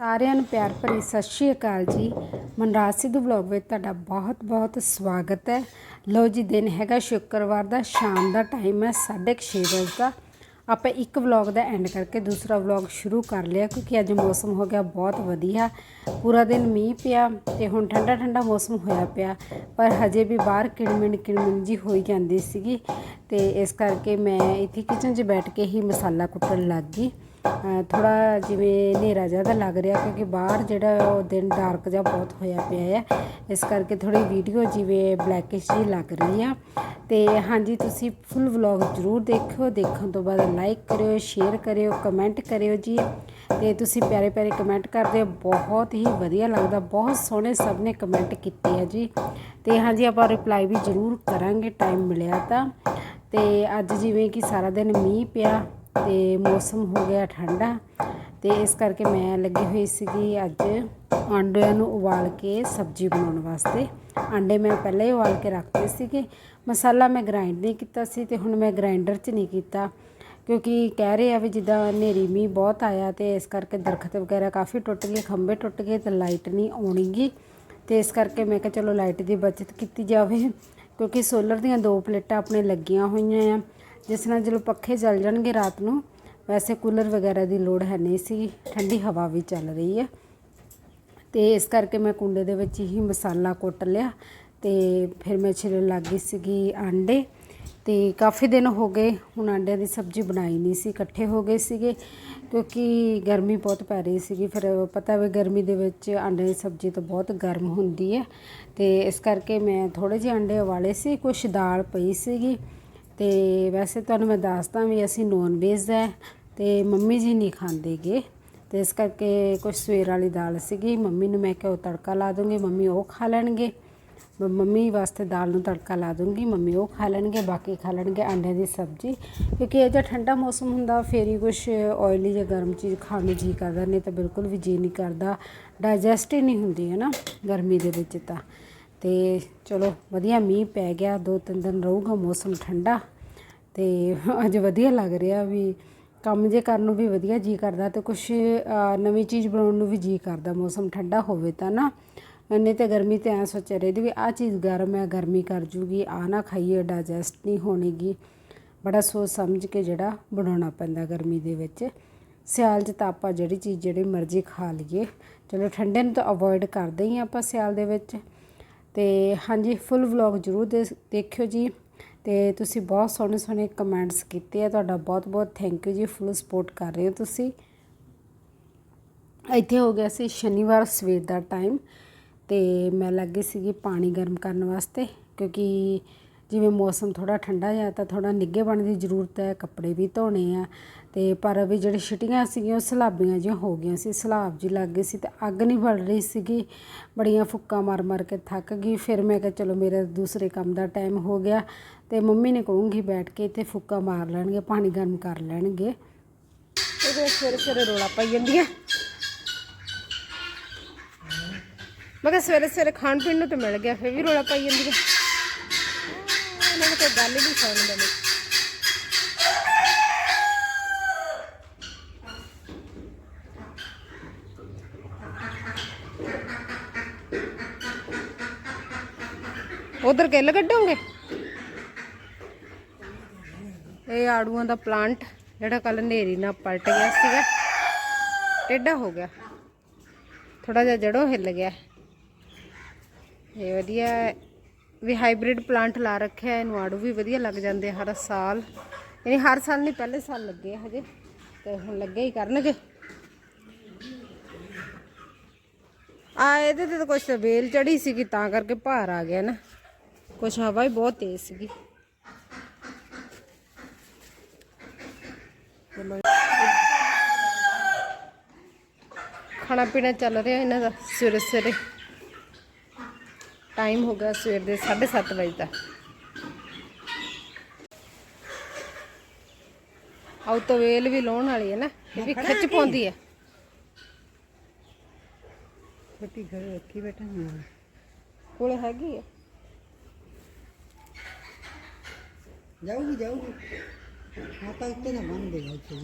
ਸਾਰਿਆਂ ਨੂੰ ਪਿਆਰ ਭਰੀ ਸਤਿ ਸ਼੍ਰੀ ਅਕਾਲ ਜੀ। ਮਨਰਾਜ ਸਿੱਧੂ ਵਲੌਗ ਵਿੱਚ ਤੁਹਾਡਾ ਬਹੁਤ-ਬਹੁਤ ਸਵਾਗਤ ਹੈ। ਲੋ ਜੀ, ਦਿਨ ਹੈਗਾ ਸ਼ੁੱਕਰਵਾਰ ਦਾ, ਸ਼ਾਮ ਦਾ ਟਾਈਮ ਹੈ 6:30 ਵਜੇ ਦਾ। ਆਪਾਂ ਇੱਕ ਵਲੌਗ ਦਾ ਐਂਡ ਕਰਕੇ ਦੂਸਰਾ ਵਲੌਗ ਸ਼ੁਰੂ ਕਰ ਲਿਆ, ਕਿਉਂਕਿ ਅੱਜ ਮੌਸਮ ਹੋ ਗਿਆ ਬਹੁਤ ਵਧੀਆ। ਪੂਰਾ ਦਿਨ ਮੀਂਹ ਪਿਆ ਤੇ ਹੁਣ ਠੰਡਾ ਠੰਡਾ ਮੌਸਮ ਹੋਇਆ ਪਿਆ, ਪਰ ਹਜੇ ਵੀ ਬਾਹਰ ਕਿਣਮਿਣ ਕਿਣਮਿਣ ਜੀ ਹੋਈ ਜਾਂਦੀ ਸੀਗੀ ਤੇ ਇਸ ਕਰਕੇ ਮੈਂ ਇੱਥੇ ਕਿਚਨ 'ਚ ਬੈਠ ਕੇ ਹੀ ਮਸਾਲਾ ਕੁੱਟਣ ਲੱਗ ਗਈ। ਥੋੜਾ ਜਿਵੇਂ ਹਨੇਰਾ ਜ਼ਿਆਦਾ ਲੱਗ ਰਿਹਾ ਕਿਉਂਕਿ ਬਾਹਰ ਜਿਹੜਾ ਉਹ ਦਿਨ ਡਾਰਕ ਜਿਹਾ ਬਹੁਤ ਹੋਇਆ ਪਿਆ ਹੈ ਇਸ ਕਰਕੇ ਥੋੜੀ ਵੀਡੀਓ ਜਿਵੇਂ ਬਲੈਕਿਸ਼ ਜੀ ਲੱਗ ਰਹੀ ਆ। ਤੇ ਹਾਂਜੀ, ਤੁਸੀਂ ਫੁੱਲ ਵਲੌਗ ਜ਼ਰੂਰ ਦੇਖਿਓ। ਦੇਖਣ ਤੋਂ ਬਾਅਦ ਲਾਈਕ ਕਰਿਓ ਸ਼ੇਅਰ ਕਰਿਓ ਕਮੈਂਟ ਕਰਿਓ ਜੀ। ਤੇ ਤੁਸੀਂ ਪਿਆਰੇ ਪਿਆਰੇ ਕਮੈਂਟ ਕਰਦੇ ਹੋ। ਬਹੁਤ ਹੀ ਵਧੀਆ ਲੱਗਦਾ। ਬਹੁਤ ਸੋਹਣੇ ਸਭ ਨੇ ਕਮੈਂਟ ਕੀਤੇ ਆ ਜੀ। ਤੇ ਹਾਂਜੀ, ਆਪਾਂ ਰਿਪਲਾਈ ਵੀ ਜ਼ਰੂਰ ਕਰਾਂਗੇ ਟਾਈਮ ਮਿਲਿਆ ਤਾਂ। ਤੇ ਅੱਜ ਜਿਵੇਂ ਕਿ ਸਾਰਾ ਦਿਨ ਮੀਂਹ ਪਿਆ ਤੇ ਮੌਸਮ ਹੋ ਗਿਆ ਠੰਡਾ ਤੇ ਇਸ ਕਰਕੇ ਮੈਂ ਲੱਗੀ ਹੋਈ ਸੀਗੀ ਅੱਜ ਆਂਡਿਆਂ ਨੂੰ ਉਬਾਲ ਕੇ ਸਬਜ਼ੀ ਬਣਾਉਣ ਵਾਸਤੇ। ਆਂਡੇ ਮੈਂ ਪਹਿਲਾਂ ਹੀ ਉਬਾਲ ਕੇ ਰੱਖਦੇ ਸੀਗੇ। ਮਸਾਲਾ ਮੈਂ ਗ੍ਰਾਈਂਡ ਨਹੀਂ ਕੀਤਾ ਸੀ ਤੇ ਹੁਣ ਮੈਂ ਗ੍ਰਾਈਂਡਰ 'ਚ ਨਹੀਂ ਕੀਤਾ। ਕਿਉਂਕਿ ਕਹਿ ਰਹੇ ਆ ਵੀ ਜਿੱਦਾਂ ਹਨੇਰੀ ਮੀਂਹ ਬਹੁਤ ਆਇਆ ਤੇ ਇਸ ਕਰਕੇ ਦਰਖਤ ਵਗੈਰਾ ਕਾਫੀ ਟੁੱਟ ਗਏ, ਖੰਭੇ ਟੁੱਟ ਗਏ ਤੇ ਲਾਈਟ ਨਹੀਂ ਆਉਣੀਗੀ। ਤੇ ਇਸ ਕਰਕੇ ਮੈਂ ਕਿਹਾ ਚਲੋ ਲਾਈਟ ਦੀ ਬਚਤ ਕੀਤੀ ਜਾਵੇ। ਕਿਉਂਕਿ ਸੋਲਰ ਦੀਆਂ ਦੋ ਪਲੇਟਾਂ ਆਪਣੇ ਲੱਗੀਆਂ ਹੋਈਆਂ ਆ। ਜਿਸ ਨਾਲ ਜਦੋਂ ਪੱਖੇ ਚੱਲ ਜਾਣਗੇ ਰਾਤ ਨੂੰ, ਵੈਸੇ ਕੂਲਰ ਵਗੈਰਾ ਦੀ ਲੋੜ ਹੈ ਨਹੀਂ ਸੀ, ਠੰਡੀ ਹਵਾ ਵੀ ਚੱਲ ਰਹੀ ਹੈ। ਤੇ ਇਸ ਕਰਕੇ ਮੈਂ ਕੁੰਡੇ ਦੇ ਵਿੱਚ ਹੀ ਮਸਾਲਾ ਕੁੱਟ ਲਿਆ ਤੇ ਫਿਰ ਮੈਂ ਛਿਲਣ ਲੱਗ ਗਈ ਸੀਗੀ ਆਂਡੇ ਤੇ ਕਾਫੀ ਦਿਨ ਹੋ ਗਏ, ਹੁਣ ਆਂਡਿਆਂ ਦੀ ਸਬਜ਼ੀ ਬਣਾਈ ਨਹੀਂ ਸੀ, ਇਕੱਠੇ ਹੋ ਗਏ ਸੀਗੇ ਕਿਉਂਕਿ ਗਰਮੀ ਬਹੁਤ ਪੈ ਰਹੀ ਸੀਗੀ। ਫਿਰ ਪਤਾ ਵੀ ਗਰਮੀ ਦੇ ਵਿੱਚ ਆਂਡੇ ਦੀ ਸਬਜ਼ੀ ਤਾਂ ਬਹੁਤ ਗਰਮ ਹੁੰਦੀ ਹੈ ਤੇ ਇਸ ਕਰਕੇ ਮੈਂ ਥੋੜੇ ਜਿਹੇ ਆਂਡੇ ਉਬਾਲੇ ਸੀ ਕੁਝ ਦਾਲ ਪਈ ਸੀਗੀ। ਤੇ ਵੈਸੇ ਤੁਹਾਨੂੰ ਮੈਂ ਦੱਸਦਾ ਵੀ ਅਸੀਂ ਨੌਨ ਵੇਜ ਹੈ ਤੇ ਮੰਮੀ ਜੀ ਨਹੀਂ ਖਾਂਦੇਗੇ। ਤੇ ਇਸ ਕਰਕੇ ਕੁਝ ਸਵੇਰ ਵਾਲੀ ਦਾਲ ਸੀਗੀ, ਮੰਮੀ ਨੂੰ ਮੈਂ ਕਿਹਾ ਉਹ ਤੜਕਾ ਲਾ ਦੂੰਗੀ, ਮੰਮੀ ਉਹ ਖਾ ਲੈਣਗੇ। ਮੰਮੀ ਵਾਸਤੇ ਦਾਲ ਨੂੰ ਤੜਕਾ ਲਾ ਦੂੰਗੀ, ਮੰਮੀ ਉਹ ਖਾ ਲੈਣਗੇ, ਬਾਕੀ ਖਾ ਲੈਣਗੇ ਅੰਡਿਆਂ ਦੀ ਸਬਜ਼ੀ। ਕਿਉਂਕਿ ਇਹ ਜਿਹਾ ਠੰਡਾ ਮੌਸਮ ਹੁੰਦਾ, ਫੇਰ ਹੀ ਕੁਝ ਆਇਲੀ ਜਾਂ ਗਰਮ ਚੀਜ਼ ਖਾਣ ਨੂੰ ਜੀ ਕਰਦਾ, ਨਹੀਂ ਤਾਂ ਬਿਲਕੁਲ ਵੀ ਜੀ ਨਹੀਂ ਕਰਦਾ ਡਾਈਜੈਸਟ ਹੀ ਨਹੀਂ ਹੁੰਦੀ ਹੈ ਨਾ ਗਰਮੀ ਦੇ ਵਿੱਚ ਤਾਂ। ਤੇ ਚਲੋ ਵਧੀਆ ਮੀਂਹ ਪੈ ਗਿਆ, ਦੋ ਤਿੰਨ ਦਿਨ ਰਹੂਗਾ ਮੌਸਮ ਠੰਡਾ ਤੇ ਅੱਜ ਵਧੀਆ ਲੱਗ ਰਿਹਾ ਵੀ ਕੰਮ ਜੇ ਕਰਨ ਨੂੰ ਵੀ ਵਧੀਆ ਜੀ ਕਰਦਾ ਤੇ ਕੁਝ ਨਵੀਂ ਚੀਜ਼ ਬਣਾਉਣ ਨੂੰ ਵੀ ਜੀ ਕਰਦਾ ਮੌਸਮ ਠੰਡਾ ਹੋਵੇ ਤਾਂ ਨਾ। ਨਹੀਂ ਤੇ ਗਰਮੀ ਤੇ ਐ ਸੋਚਿਆ ਰਹੀ ਵੀ ਆ ਚੀਜ਼ ਗਰਮ ਹੈ, ਗਰਮੀ ਕਰ ਜੂਗੀ ਆ ਨਾ ਖਾਈਏ ਡਾਈਜੈਸਟ ਨਹੀਂ ਹੋਣੀਗੀ। ਬੜਾ ਸੋਚ ਸਮਝ ਕੇ ਜਿਹੜਾ ਬਣਾਉਣਾ ਪੈਂਦਾ ਗਰਮੀ ਦੇ ਵਿੱਚ। ਸਿਆਲ 'ਚ ਤਾਂ ਆਪਾਂ ਜਿਹੜੀ ਚੀਜ਼ ਜਿਹੜੀ ਮਰਜ਼ੀ ਖਾ ਲਈਏ। ਚਲੋ ਠੰਡੇ ਨੂੰ ਤਾਂ ਅਵੋਇਡ ਕਰਦੇ ਹੀ ਆਪਾਂ ਸਿਆਲ ਦੇ ਵਿੱਚ। ਤੇ ਹਾਂਜੀ ਫੁੱਲ ਵਲੌਗ ਜ਼ਰੂਰ ਦੇਖਿਓ ਜੀ ਤੇ ਤੁਸੀਂ ਬਹੁਤ ਸੋਹਣੇ ਸੋਹਣੇ ਕਮੈਂਟਸ ਕੀਤੇ ਆ, ਤੁਹਾਡਾ ਬਹੁਤ ਬਹੁਤ ਥੈਂਕ ਯੂ ਜੀ ਫੁੱਲ ਸਪੋਰਟ ਕਰ ਰਹੇ ਹੋ ਤੁਸੀਂ। ਇੱਥੇ ਹੋ ਗਿਆ ਸੀ ਸ਼ਨੀਵਾਰ ਸਵੇਰ ਦਾ ਟਾਈਮ ਤੇ ਮੈਂ ਲੱਗੀ ਸੀਗੀ ਪਾਣੀ ਗਰਮ ਕਰਨ ਵਾਸਤੇ ਕਿਉਂਕਿ ਜਿਵੇਂ ਮੌਸਮ ਥੋੜ੍ਹਾ ਠੰਡਾ ਜਿਹਾ ਤਾਂ ਥੋੜ੍ਹਾ ਨਿੱਘੇ ਪਾਣੀ ਦੀ ਜ਼ਰੂਰਤ ਹੈ, ਕੱਪੜੇ ਵੀ ਧੋਣੇ ਆ ਅਤੇ ਪਰ ਵੀ ਜਿਹੜੇ ਛਿਟੀਆਂ ਸੀਗੀਆਂ ਉਹ ਸਲਾਬੀਆਂ ਜਿਹੀਆਂ ਹੋ ਗਈਆਂ ਸੀ, ਸਲਾਬ ਜੀ ਲੱਗ ਗਈ ਸੀ ਅਤੇ ਅੱਗ ਨਹੀਂ ਬਲ ਰਹੀ ਸੀਗੀ, ਬੜੀਆਂ ਫੁੱਕਾਂ ਮਾਰ ਮਾਰ ਕੇ ਥੱਕ ਗਈ, ਫਿਰ ਮੈਂ ਕਿਹਾ ਚਲੋ ਮੇਰਾ ਦੂਸਰੇ ਕੰਮ ਦਾ ਟਾਈਮ ਹੋ ਗਿਆ ਅਤੇ ਮੰਮੀ ਨੇ ਕਹੂੰਗੀ ਬੈਠ ਕੇ ਇੱਥੇ ਫੁੱਕਾ ਮਾਰ ਲੈਣਗੇ, ਪਾਣੀ ਗਰਮ ਕਰ ਲੈਣਗੇ। ਇਹਦੇ ਸਵੇਰੇ ਸਵੇਰੇ ਰੋਲਾ ਪਾਈ ਜਾਂਦੀਆਂ। ਮੈਂ ਕਿਹਾ ਸਵੇਰੇ ਸਵੇਰੇ ਖਾਣ ਪੀਣ ਨੂੰ ਤਾਂ ਮਿਲ ਗਿਆ, ਫਿਰ ਵੀ ਰੋਲਾ ਪਾਈ ਜਾਂਦੀ ਹੈ ਇਹਨਾਂ ਨੂੰ ਕੋਈ ਗੱਲ ਹੀ ਨਹੀਂ ਸੁਣਦਾ ਨਹੀਂ ਉਧਰ ਕਿੱਲ ਕੱਢੋਗੇ ਇਹ ਆੜੂਆਂ ਦਾ ਪਲਾਂਟ ਜਿਹੜਾ ਕੱਲ ਹਨੇਰੀ ਨਾਲ ਪਲਟ ਗਿਆ ਸੀਗਾ ਟੇਡਾ ਹੋ ਗਿਆ ਥੋੜਾ ਜਿਹਾ ਜੜੋਂ ਹਿੱਲ ਗਿਆ ਇਹ ਵਧੀਆ ਵੀ ਹਾਈਬ੍ਰਿਡ ਪਲਾਂਟ ਲਾ ਰੱਖਿਆ, ਇਹਨੂੰ ਆੜੂ ਵੀ ਵਧੀਆ ਲੱਗ ਜਾਂਦੇ ਹਰ ਸਾਲ। ਯਾਨੀ ਹਰ ਸਾਲ ਨਹੀਂ, ਪਹਿਲੇ ਸਾਲ ਲੱਗੇ ਹਜੇ, ਤੇ ਹੁਣ ਲੱਗੇ ਹੀ ਕਰਨਗੇ। ਆ, ਇਹਦੇ ਤੇ ਤਾਂ ਕੁਛ ਵੇਲ ਚੜੀ ਸੀਗੀ, ਤਾਂ ਕਰਕੇ ਭਾਰ ਆ ਗਿਆ ਨਾ। ਕੁਛ ਹਵਾ ਹੀ ਬਹੁਤ ਤੇਜ਼ ਸੀਗੀ। ਖਾਣਾ ਪੀਣਾ ਚੱਲ ਰਿਹਾ ਇਹਨਾਂ ਦਾ ਸਵੇਰੇ ਸਵੇਰੇ ਟਾਈਮ ਹੋ ਗਿਆ ਸਵੇਰ ਦੇ 7:30 ਵਜੇ ਦਾ ਆਉ ਤਾਂ ਵੇਲ ਵੀ ਲਾਉਣ ਵਾਲੀ ਹੈ ਨਾ ਇਹ ਵੀ ਖਿੱਚ ਪਾਉਂਦੀ ਹੈ। ਬੱਤੀ ਘਰ ਰੱਖੀ ਬੈਠਾ ਹਾਂ ਕੋਲੇ ਹੈਗੀ ਹੈ। ਜਾਊਗੀ ਜਾਊਗੀ। ਤਾਂ ਇੱਥੇ ਨਾ ਬੰਨ ਦੇਗਾ ਇੱਥੇ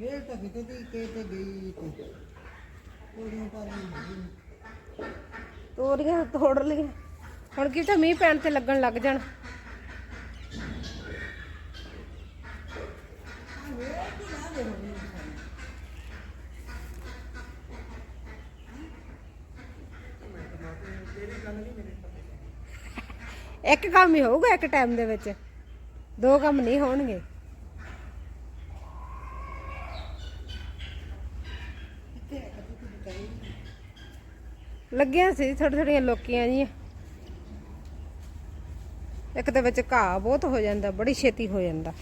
ਇਹ ਤਾਂ ਕਿਤੇ ਦੀ ਕੇ ਤੇ ਗਈ ਤੇ। ਤੋਰੀਆਂ ਤੋੜ ਲਈਆਂ। ਹੁਣ ਕੀ ਤਾਂ ਮੀਂਹ ਪੈਣ ਤੇ ਲੱਗਣ ਲੱਗ ਜਾਣ। ਇੱਕ ਕੰਮ ਹੀ ਹੋਊਗਾ ਇੱਕ ਟਾਈਮ ਦੇ ਵਿੱਚ। ਦੋ ਕੰਮ ਨਹੀਂ ਹੋਣਗੇ। ਲੱਗਿਆ ਸੀ ਥੋੜੀ ਥੋੜੀਆਂ ਲੋਕੀਆਂ ਜੀਆਂ। ਇੱਕ ਦੇ ਵਿੱਚ ਘਾਹ ਬਹੁਤ ਹੋ ਜਾਂਦਾ, ਬੜੀ ਛੇਤੀ ਹੋ ਜਾਂਦਾ।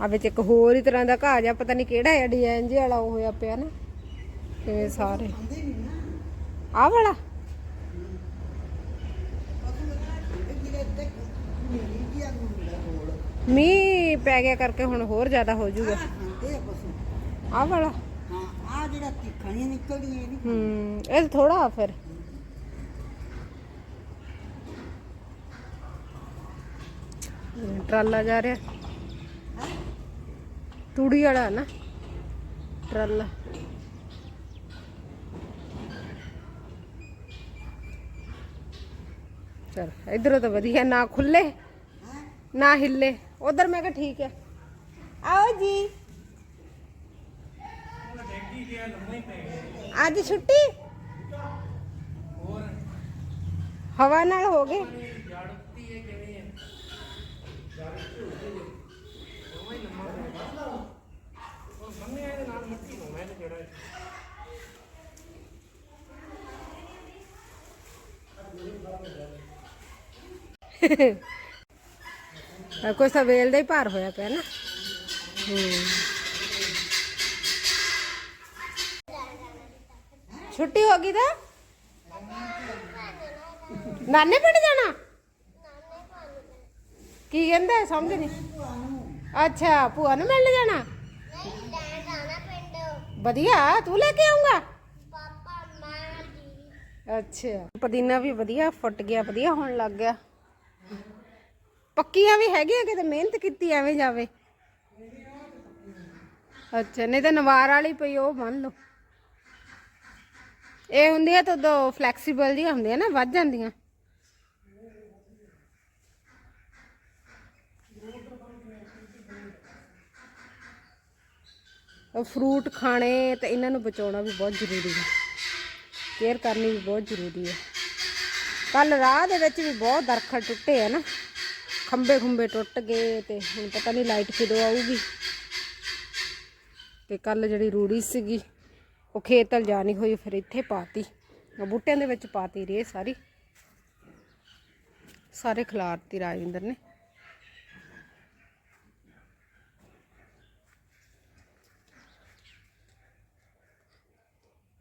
ਆ ਵਿੱਚ ਇੱਕ ਹੋਰ ਹੀ ਤਰ੍ਹਾਂ ਦਾ ਘਾਹ ਜਿਹਾ, ਪਤਾ ਨਹੀਂ ਕਿਹੜਾ ਹੈ ਡਿਜ਼ਾਈਨ ਜਿਹਾ ਵਾਲਾ ਉਹ ਹੋਇਆ ਪਿਆ ਨਾ। ਕਿਵੇਂ ਸਾਰੇ। ਆਂਦੇ ਆਹ ਵਾਲਾ? ਇਹ ਪੈ ਗਿਆ ਕਰਕੇ ਹੁਣ ਹੋਰ ਜ਼ਿਆਦਾ ਹੋ ਜਾਊਗਾ। ਆ ਆਹ ਵਾਲਾ? ਜਿਹੜਾ ਤਿੱਖਣੀਆਂ ਨਿਕਲਦੀਆਂ ਇਹ ਨਹੀਂ ਹੂੰ ਇਹ ਥੋੜਾ ਆ ਫਿਰ। ਹਮ, ਟਰਾਲਾ ਜਾ ਰਿਹਾ। ਤੂੜੀ ਵਾਲਾ ਨਾ ਟਰਾਲਾ। ਚਲ ਇਧਰੋਂ ਤਾਂ ਵਧੀਆ ਨਾ ਖੁੱਲੇ ਨਾ ਹਿੱਲੇ। ਉਧਰ ਮੈਂ ਕਿਹਾ ਠੀਕ ਹੈ। ਆਓ ਜੀ। ਅੱਜ ਛੁੱਟੀ ਹਵਾ ਨਾਲ ਹੋ ਗਏ ਆ ਕੋਈ ਸਵੇਲ ਦਾ ਹੀ ਭਾਰ ਹੋਇਆ ਪਿਆ ਨਾ ਹੂੰ ਛੁੱਟੀ ਹੋ ਗਈ ਤਾਂ? ਨਾਨੇ ਪਿੰਡ ਜਾਣਾ? ਕੀ ਕਹਿੰਦਾ, ਸਮਝ ਨਹੀਂ? ਅੱਛਾ, ਭੂਆ ਨੂੰ ਮਿਲਣ ਜਾਣਾ? ਵਧੀਆ, ਤੂੰ ਲੈ ਕੇ ਆਉਂਗਾ ਅੱਛਾ, ਪੁਦੀਨਾ ਵੀ ਵਧੀਆ, ਫੁੱਟ ਗਿਆ, ਵਧੀਆ ਹੋਣ ਲੱਗ ਗਿਆ। ਪੱਕੀਆਂ ਵੀ ਹੈਗੀਆਂ, ਕਿਤੇ ਮਿਹਨਤ ਕੀਤੀ ਐਵੇਂ ਜਾਵੇ। ਅੱਛਾ, ਨਹੀਂ ਤਾਂ ਨਵਾਰ ਵਾਲੀ ਪਈ, ਉਹ ਮੰਨ ਲਓ। ਇਹ ਹੁੰਦੀ ਹੈ ਤਾਂ ਦੋ ਫਲੈਕਸੀਬਲ ਜਿਹੀਆਂ ਹੁੰਦੀਆਂ ਨਾ, ਵੱਧ ਜਾਂਦੀਆਂ। ਉਹ ਫਰੂਟ ਖਾਣੇ ਤੇ ਇਹਨਾਂ ਨੂੰ ਬਚਾਉਣਾ ਵੀ ਬਹੁਤ ਜ਼ਰੂਰੀ ਹੈ। ਕੇਅਰ ਕਰਨੀ ਵੀ ਬਹੁਤ ਜ਼ਰੂਰੀ ਹੈ। ਕੱਲ ਰਾਹ ਦੇ ਵਿੱਚ ਵੀ ਬਹੁਤ ਦਰਖਤ ਟੁੱਟੇ ਆ ਨਾ। ਖੰਬੇ ਖੁੰਬੇ ਟੁੱਟ ਗਏ ਤੇ ਹੁਣ ਪਤਾ ਨਹੀਂ ਲਾਈਟ ਕਦੋਂ ਆਊਗੀ। ਤੇ ਕੱਲ ਜਿਹੜੀ ਰੂੜੀ ਸੀਗੀ ਉਹ ਖੇਤ ਤਲ ਜਾਣੀ ਹੋਈ, ਫਿਰ ਇੱਥੇ ਪਾਤੀ। ਉਹ ਬੂਟਿਆਂ ਦੇ ਵਿੱਚ ਪਾਤੀ ਰੇ ਸਾਰੀ। ਸਾਰੇ ਖਿਲਾਰਤੀ ਰਾਜਿੰਦਰ ਨੇ।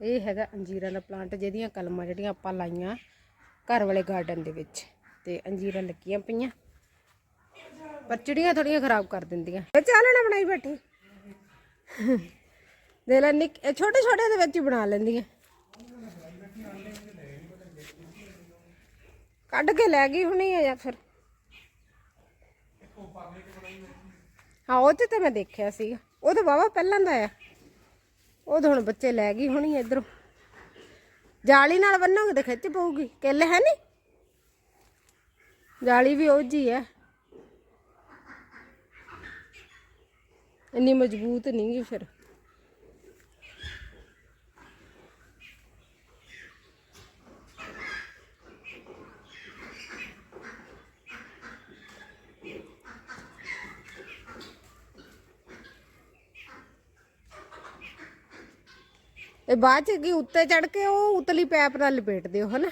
ਇਹ ਹੈਗਾ ਅੰਜੀਰਾਂ ਦਾ ਪਲਾਂਟ, ਜਿਹਦੀਆਂ ਕਲਮਾਂ ਜਿਹੜੀਆਂ ਆਪਾਂ ਲਾਈਆਂ ਘਰ ਵਾਲੇ ਗਾਰਡਨ ਦੇ ਵਿੱਚ। ਤੇ ਅੰਜੀਰਾਂ ਲੱਗੀਆਂ ਪਈਆਂ। ਪਰ ਚਿੜੀਆਂ ਥੋੜੀਆਂ ਖਰਾਬ ਕਰ ਦਿੰਦੀਆਂ। ਇਹ ਚਾਲਣਾ ਬਣਾਈ ਬੈਠੀ। ਦੇ ਲੈ ਨਿੱਕ ਛੋਟੇ ਛੋਟੇ ਦੇ ਵਿੱਚ ਹੀ ਬਣਾ ਲੈਂਦੀਆਂ। ਕੱਢ ਕੇ ਲੈ ਗਈ ਹੁਣੀ ਆ ਜਾਂ ਫਿਰ? ਹਾਂ, ਉਹ ਤੇ ਮੈਂ ਦੇਖਿਆ ਸੀਗਾ। ਉਹ ਤਾਂ ਵਾਵਾ ਪਹਿਲਾਂ ਦਾ ਆ। ਉਹ ਤਾਂ ਹੁਣ ਬੱਚੇ ਲੈ ਗਈ ਹੋਣੀ ਇਧਰੋਂ। ਜਾਲੀ ਨਾਲ ਬੰਨੋਗੇ ਤਾਂ ਖਿੱਚ ਪਊਗੀ। ਕਿੱਲ ਹੈ ਨਹੀਂ? ਜਾਲੀ ਵੀ ਉਹ ਜੀ ਹੈ। ਇੰਨੀ ਮਜ਼ਬੂਤ ਨਹੀਂ ਗੀ ਫਿਰ। ਇਹ ਬਾਅਦ ਚ ਕੀ ਉੱਤੇ ਚੜ ਕੇ ਉਹ ਉਤਲੀ ਪੈਪ ਨਾਲ ਲਪੇਟ ਦਿਓ, ਹਨਾ?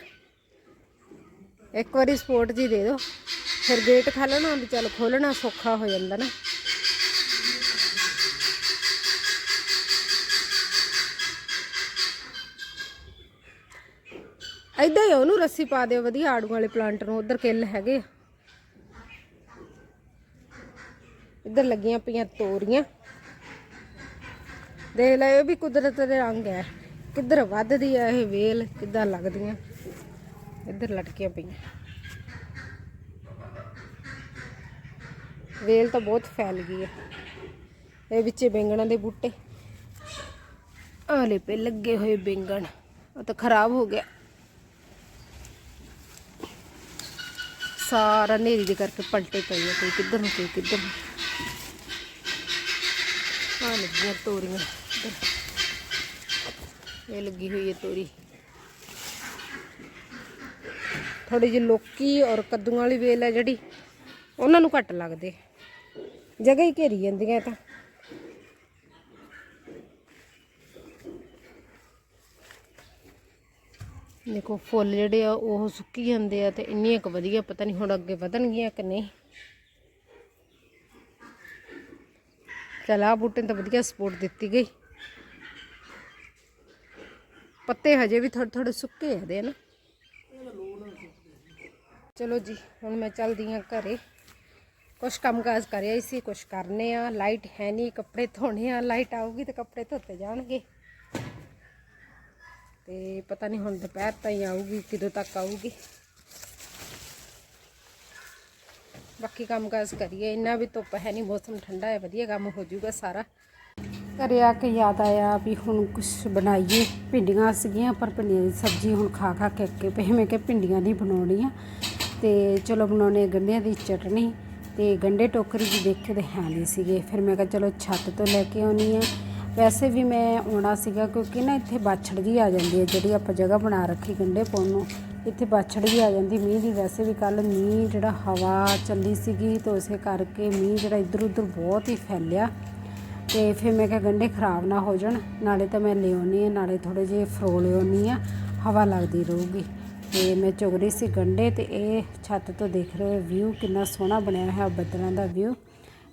ਇੱਕ ਵਾਰੀ ਸਪੋਰਟ ਜੀ ਦੇ ਦਿਓ। ਫਿਰ ਗੇਟ ਖੋਲਣਾ ਵੀ ਚੱਲ ਖੋਲਣਾ ਸੌਖਾ ਹੋ ਜਾਂਦਾ ਨਾ। ਏਦਾਂ ਹੀ ਉਹਨੂੰ ਰੱਸੀ ਪਾ ਦਿਓ, ਵਧੀਆ ਆੜੂ ਵਾਲੇ ਪਲਾਂਟ ਨੂੰ, ਉਧਰ ਕਿੱਲ ਹੈਗੇ ਆ। ਇੱਧਰ ਲੱਗੀਆਂ ਪਈਆਂ ਤੋਰੀਆਂ। ਦੇਖ ਲੈ ਇਹ ਵੀ ਕੁਦਰਤ ਦੇ ਰੰਗ ਹੈ ਕਿੱਧਰ ਵੱਧਦੀ ਹੈ ਇਹ ਵੇਲ, ਕਿੱਦਾਂ ਲੱਗਦੀਆਂ। ਇੱਧਰ ਲਟਕੀਆਂ ਪਈਆਂ। ਵੇਲ ਤਾਂ ਬਹੁਤ ਫੈਲ ਗਈ ਹੈ ਇਹ ਵਿੱਚੇ ਬੈਂਗਣਾਂ ਦੇ ਬੂਟੇ। ਆਲੇ ਪੇ ਲੱਗੇ ਹੋਏ ਬੈਂਗਣ। ਉਹ ਤਾਂ ਖਰਾਬ ਹੋ ਗਿਆ। ਸਾਰਾ ਹਨੇਰੀ ਦੇ ਕਰਕੇ ਪਲਟੇ ਪਏ ਆ ਕੋਈ ਕਿੱਧਰ ਨੂੰ, ਕੋਈ ਕਿੱਧਰ ਨੂੰ। ਆ ਲੱਗੀਆਂ ਤੋਰੀਆਂ। ਇਹ ਲੱਗੀ ਹੋਈ ਹੈ ਤੋਰੀ। ਥੋੜੀ ਜਿਹੀ ਲੋਕੀ ਔਰ ਕੱਦੂਆਂ ਵਾਲੀ ਵੇਲ ਹੈ ਜਿਹੜੀ, ਉਹਨਾਂ ਨੂੰ ਘੱਟ ਲੱਗਦੇ। ਜਗ੍ਹਾ ਹੀ ਘੇਰੀ ਜਾਂਦੀਆਂ ਤਾਂ। ਦੇਖੋ, ਫੁੱਲ ਜਿਹੜੇ ਆ, ਉਹ ਸੁੱਕੀ ਜਾਂਦੇ ਆ ਤੇ ਇੰਨੀਆਂ ਕੁ ਵਧੀਆ, ਪਤਾ ਨਹੀਂ ਹੁਣ ਅੱਗੇ ਵਧਣਗੀਆਂ ਕਿ ਨਹੀਂ। ਚਲ ਆ ਬੂਟੇ ਨੂੰ ਤਾਂ ਵਧੀਆ ਸਪੋਰਟ ਦਿੱਤੀ ਗਈ। ਪੱਤੇ ਹਜੇ ਵੀ ਥੋੜੇ ਥੋੜੇ ਸੁੱਕੇ ਆ ਦੇ ਨਾ। ਚਲੋ ਜੀ, ਹੁਣ ਮੈਂ ਚੱਲਦੀ ਹਾਂ ਘਰੇ। ਕੁਛ ਕੰਮ ਕਾਜ ਕਰਿਆ ਹੀ ਸੀ, ਕੁਛ ਕਰਨੇ ਆ। ਲਾਈਟ ਹੈ ਨਹੀਂ, ਕੱਪੜੇ ਧੋਣੇ ਆ। ਲਾਈਟ ਆਊਗੀ ਤੇ ਕੱਪੜੇ ਧੋਤੇ ਜਾਣਗੇ। ਤੇ ਪਤਾ ਨਹੀਂ ਹੁਣ ਦੁਪਹਿਰ ਤਾਈਂ ਆਊਗੀ, ਕਿਦੋਂ ਤੱਕ ਆਊਗੀ। ਬਾਕੀ ਕੰਮ ਕਾਜ ਕਰੀਏ। ਇੰਨਾ ਵੀ ਧੁੱਪ ਹੈ ਨਹੀਂ, ਮੌਸਮ ਠੰਡਾ ਹੈ, ਵਧੀਆ ਕੰਮ ਹੋ ਜਾਊਗਾ ਸਾਰਾ। ਘਰੇ ਆ ਕੇ ਯਾਦ ਆਇਆ ਵੀ ਹੁਣ ਕੁਝ ਬਣਾਈਏ। ਭਿੰਡੀਆਂ ਸੀਗੀਆਂ, ਪਰ ਭਿੰਡੀਆਂ ਦੀ ਸਬਜ਼ੀ ਹੁਣ ਖਾ ਖਾ ਕੇ ਅੱਕੇ ਪਏ। ਮੈਂ ਕਿਹਾ ਭਿੰਡੀਆਂ ਨਹੀਂ ਬਣਾਉਣੀਆਂ ਤੇ ਚਲੋ ਬਣਾਉਣੇ ਗੰਢਿਆਂ ਦੀ ਚਟਣੀ ਤੇ ਗੰਢੇ ਟੋਕਰੀ ਵੀ ਦੇਖੇ ਤੇ ਹੈ ਨਹੀਂ ਸੀਗੇ। ਫਿਰ ਮੈਂ ਕਿਹਾ ਚਲੋ ਛੱਤ ਤੋਂ ਲੈ ਕੇ ਆਉਣੀ ਆ। ਵੈਸੇ ਵੀ ਮੈਂ ਆਉਣਾ ਸੀਗਾ ਕਿਉਂਕਿ ਨਾ ਇੱਥੇ ਬਾਛੜ ਜੀ ਆ ਜਾਂਦੀ ਹੈ ਜਿਹੜੀ ਆਪਾਂ ਜਗ੍ਹਾ ਬਣਾ ਰੱਖੀ ਗੰਢੇ ਪਾਉਣ ਨੂੰ, ਇੱਥੇ ਬਾਛੜ ਜੀ ਆ ਜਾਂਦੀ। ਮੀਂਹ ਦੀ ਵੈਸੇ ਵੀ ਕੱਲ ਮੀਂਹ ਜਿਹੜਾ ਹਵਾ ਚੱਲੀ ਸੀਗੀ, ਤੇ ਉਸੇ ਕਰਕੇ ਮੀਂਹ ਜਿਹੜਾ ਇੱਧਰ ਉੱਧਰ ਬਹੁਤ ਹੀ ਫੈਲਿਆ। ਤੇ ਫਿਰ ਮੈਂ ਕਿਹਾ ਗੰਢੇ ਖਰਾਬ ਨਾ ਹੋ ਜਾਣ, ਨਾਲੇ ਤਾਂ ਮੈਂ ਲਿਆਉਣੀ ਆ ਨਾਲੇ ਥੋੜੇ ਜਿਹੇ ਫਰੋ ਲਿਆਉਣੀ ਆ ਹਵਾ ਲੱਗਦੀ ਰਹੂਗੀ। ਤੇ ਮੈਂ ਚੁਗ ਰਹੀ ਸੀ ਗੰਢੇ ਤੇ ਇਹ ਛੱਤ ਤੋਂ ਦੇਖ ਰਹੇ ਹੋ ਵਿਊ ਕਿੰਨਾ ਸੋਹਣਾ ਬਣਿਆ ਹੋਇਆ ਬੱਦਲਾਂ ਦਾ ਵਿਊ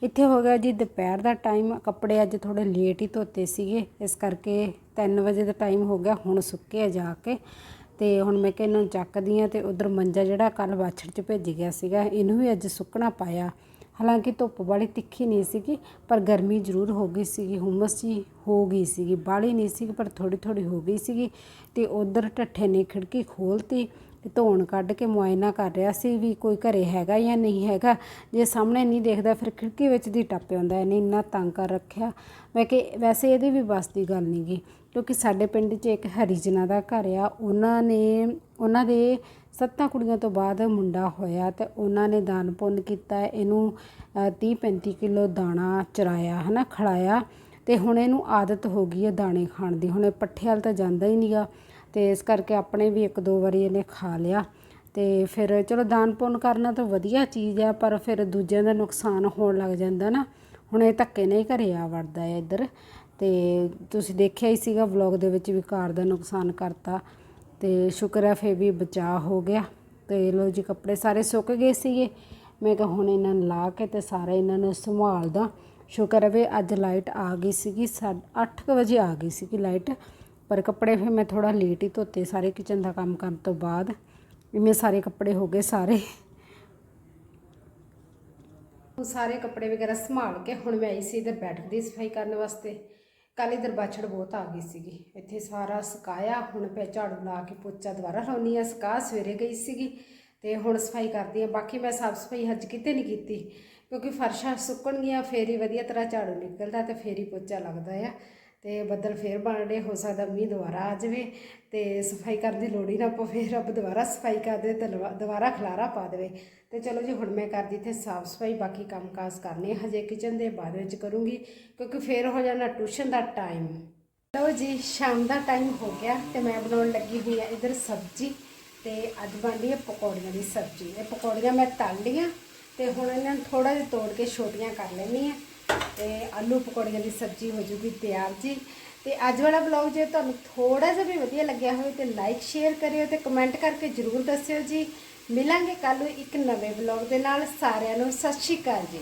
ਇੱਥੇ ਹੋ ਗਿਆ ਜੀ ਦੁਪਹਿਰ ਦਾ ਟਾਈਮ ਕੱਪੜੇ ਅੱਜ ਥੋੜੇ ਲੇਟ ਹੀ ਧੋਤੇ ਸੀਗੇ, ਇਸ ਕਰਕੇ 3 ਵਜੇ ਦਾ ਟਾਈਮ ਹੋ ਗਿਆ, ਹੁਣ ਸੁੱਕੇ ਆ ਜਾ ਕੇ। ਤੇ ਹੁਣ ਮੈਂ ਕਿ ਇਹਨਾਂ ਨੂੰ ਚੱਕਦੀ ਆ ਤੇ ਉਧਰ ਮੰਜਾ ਜਿਹੜਾ ਕੱਲ ਬਾਛੜ ਚ ਭੇਜ ਗਿਆ ਸੀਗਾ, ਇਹਨੂੰ ਵੀ ਅੱਜ ਸੁੱਕਣਾ ਪਾਇਆ। ਹਾਲਾਂਕਿ ਧੁੱਪ ਵਾਲੀ ਤਿੱਖੀ ਨਹੀਂ ਸੀਗੀ, ਪਰ ਗਰਮੀ ਜ਼ਰੂਰ ਹੋ ਗਈ ਸੀਗੀ, ਹੁਮਸ ਜੀ ਹੋ ਗਈ ਸੀਗੀ ਬਾਹਲੀ ਨਹੀਂ ਸੀ ਪਰ ਥੋੜੀ ਥੋੜੀ ਹੋ ਗਈ ਸੀਗੀ ਤੇ ਉਧਰ ਠੱਠੇ ਨੇ ਖਿੜਕੀ ਖੋਲਤੀ ਤੇ ਧੋਣ ਕੱਢ ਕੇ ਮੁਆਇਨਾ ਕਰ ਰਿਹਾ ਸੀ ਵੀ ਕੋਈ ਘਰੇ ਹੈਗਾ ਜਾਂ ਨਹੀਂ ਹੈਗਾ। ਜੇ ਸਾਹਮਣੇ ਨਹੀਂ ਦੇਖਦਾ ਫਿਰ ਖਿੜਕੀ ਵਿੱਚ ਦੀ ਟੱਪ ਆਉਂਦਾ, ਇਹਨੇ ਇੰਨਾ ਤੰਗ ਕਰ ਰੱਖਿਆ। ਮੈਂ ਕਿ ਵੈਸੇ ਇਹਦੀ ਵੀ ਬਸ ਦੀ ਗੱਲ ਨਹੀਂ ਗੀ, ਕਿਉਂਕਿ ਸਾਡੇ ਪਿੰਡ 'ਚ ਇੱਕ ਹਰੀਜਨਾਂ ਦਾ ਘਰ ਆ, ਉਹਨਾਂ ਨੇ, ਉਹਨਾਂ ਦੇ ਸੱਤਾਂ ਕੁੜੀਆਂ ਤੋਂ ਬਾਅਦ ਮੁੰਡਾ ਹੋਇਆ ਤੇ ਉਹਨਾਂ ਨੇ ਦਾਨ ਪੁੰਨ ਕੀਤਾ, ਇਹਨੂੰ 30 35 ਕਿਲੋ ਦਾਣਾ ਚਰਾਇਆ, ਹਨਾ ਖੜਾਇਆ ਤੇ ਹੁਣ ਇਹਨੂੰ ਆਦਤ ਹੋ ਗਈ ਹੈ ਦਾਣੇ ਖਾਣ ਦੀ। ਹੁਣ ਇਹ ਪੱਠੇ ਵਾਲ ਤਾਂ ਜਾਂਦਾ ਹੀ ਨਹੀਂਗਾ ਤੇ ਇਸ ਕਰਕੇ ਆਪਣੇ ਵੀ ਇੱਕ ਦੋ ਵਾਰੀ ਇਹਨੇ ਖਾ ਲਿਆ ਤੇ ਫਿਰ ਚਲੋ ਦਾਨ ਪੁੰਨ ਕਰਨਾ ਤਾਂ ਵਧੀਆ ਚੀਜ਼ ਆ ਪਰ ਫਿਰ ਦੂਜਿਆਂ ਦਾ ਨੁਕਸਾਨ ਹੋਣ ਲੱਗ ਜਾਂਦਾ ਨਾ। ਹੁਣ ਇਹ ਧੱਕੇ ਨਹੀਂ ਘਰੇ ਆ ਵੜਦਾ ਹੈ ਇੱਧਰ ਤੇ ਤੁਸੀਂ ਦੇਖਿਆ ਹੀ ਸੀਗਾ ਵਲੌਗ ਦੇ ਵਿੱਚ ਵੀ ਕਾਰ ਦਾ ਨੁਕਸਾਨ ਕਰਤਾ। ਤੇ ਸ਼ੁਕਰ ਹੈ ਫੇ ਵੀ ਬਚਾਅ ਹੋ ਗਿਆ। ਤੇ ਲੋ ਜੀ, ਕੱਪੜੇ ਸਾਰੇ ਸੁੱਕ ਗਏ ਸੀਗੇ। ਮੈਂ ਕਿਹਾ ਹੁਣ ਇਹਨਾਂ ਨੂੰ ਲਾ ਕੇ ਤੇ ਸਾਰੇ ਇਹਨਾਂ ਨੂੰ ਸੰਭਾਲਦਾ। ਸ਼ੁਕਰ ਹੈ ਵੀ ਅੱਜ ਲਾਈਟ ਆ ਗਈ ਸੀਗੀ 8:00 ਵਜੇ ਆ ਗਈ ਸੀਗੀ ਲਾਈਟ। ਪਰ ਕੱਪੜੇ ਫਿਰ ਮੈਂ ਥੋੜਾ ਲੇਟ ਹੀ ਧੋਤੇ, ਸਾਰੇ ਕਿਚਨ ਦਾ ਕੰਮ ਕਰਨ ਤੋਂ ਬਾਅਦ। ਇਵੇਂ ਸਾਰੇ ਕੱਪੜੇ ਹੋ ਗਏ ਸਾਰੇ। ਸਾਰੇ ਕੱਪੜੇ ਵਗੈਰਾ ਸੰਭਾਲ ਕੇ ਹੁਣ ਮੈਂ ਆਈ ਸੀ ਇਧਰ ਬੈੱਡ ਦੀ ਸਫ਼ਾਈ ਕਰਨ ਵਾਸਤੇ। ਕੱਲ ਇਧਰ ਬਾਛੜ ਬਹੁਤ ਆ ਗਈ ਸੀਗੀ। ਇੱਥੇ ਸਾਰਾ ਸੁਕਾਇਆ, ਹੁਣ ਪਿਆ ਝਾੜੂ ਲਾ ਕੇ ਪੋਚਾ ਦੁਬਾਰਾ ਲਾਉਣੀ ਆ ਸੁਕਾ ਸਵੇਰੇ ਗਈ ਸੀਗੀ ਤੇ ਹੁਣ ਸਫ਼ਾਈ ਕਰਦੀ ਆ ਬਾਕੀ ਮੈਂ ਸਾਫ਼ ਸਫ਼ਾਈ ਅੱਜ ਕਿਤੇ ਨਹੀਂ ਕੀਤੀ, ਕਿਉਂਕਿ ਫਰਸ਼ਾਂ ਸੁੱਕਣਗੀਆਂ, ਫੇਰ ਹੀ ਵਧੀਆ ਤਰ੍ਹਾਂ ਝਾੜੂ ਨਿਕਲਦਾ ਤੇ ਫੇਰ ਹੀ ਪੋਚਾ ਲੱਗਦਾ ਆ। ਤੇ ਬੱਦਲ ਫੇਰ ਬਣ ਰਹੇ ਹੋ ਸਕਦਾ ਮੀਂਹ ਦੁਬਾਰਾ ਆ ਜਾਵੇ ਤੇ ਸਫ਼ਾਈ ਕਰਨ ਦੀ ਲੋੜ ਹੀ ਨਾ ਪਵੇ ਫੇਰ ਰੱਬ ਦੁਬਾਰਾ ਸਫ਼ਾਈ ਕਰ ਦੇ ਤੇ ਲਵਾ- ਦੁਬਾਰਾ ਖਲਾਰਾ ਪਾ ਦੇਵੇ। ਤੇ ਚਲੋ ਜੀ, ਹੁਣ ਮੈਂ ਕਰਦੀ ਇੱਥੇ ਸਾਫ਼ ਸਫ਼ਾਈ, ਬਾਕੀ ਕੰਮ ਕਾਜ ਕਰਨੇ ਹਜੇ ਕਿਚਨ ਦੇ ਬਾਅਦ ਵਿੱਚ ਕਰੂੰਗੀ, ਕਿਉਂਕਿ ਫੇਰ ਹੋ ਜਾਣਾ ਟਿਊਸ਼ਨ ਦਾ ਟਾਈਮ ਲਓ ਜੀ, ਸ਼ਾਮ ਦਾ ਟਾਈਮ ਹੋ ਗਿਆ ਤੇ ਮੈਂ ਬਣਾਉਣ ਲੱਗੀ ਹੋਈ ਆ ਇਧਰ ਸਬਜ਼ੀ ਤੇ ਅੱਜ ਬਣਦੀ ਹੈ ਪਕੌੜੀਆਂ ਦੀ ਸਬਜ਼ੀ। ਇਹ ਪਕੌੜੀਆਂ ਮੈਂ ਤਲ ਲਈਆਂ ਤੇ ਹੁਣ ਇਹਨਾਂ ਨੂੰ ਥੋੜਾ ਜਿਹਾ ਤੋੜ ਕੇ ਛੋਟੀਆਂ ਕਰ ਲੈਣੀ ਆ। ਤੇ ਆਲੂ ਪਕੌੜੀਆਂ ਦੀ ਸਬਜ਼ੀ ਹੋ ਜੂਗੀ ਤਿਆਰ ਜੀ। ਤੇ ਅੱਜ ਵਾਲਾ ਬਲੌਗ ਜੇ ਤੁਹਾਨੂੰ ਥੋੜਾ ਜਿਹਾ ਵੀ ਵਧੀਆ ਲੱਗਿਆ ਹੋਵੇ ਤੇ ਲਾਈਕ ਸ਼ੇਅਰ ਕਰਿਓ ਤੇ ਕਮੈਂਟ ਕਰਕੇ ਜਰੂਰ ਦੱਸਿਓ ਜੀ। ਮਿਲਾਂਗੇ ਕੱਲ ਨੂੰ ਇੱਕ ਨਵੇਂ ਬਲੌਗ ਦੇ ਨਾਲ। ਸਾਰਿਆਂ ਨੂੰ ਸਤਿ ਸ਼੍ਰੀ ਅਕਾਲ ਜੀ।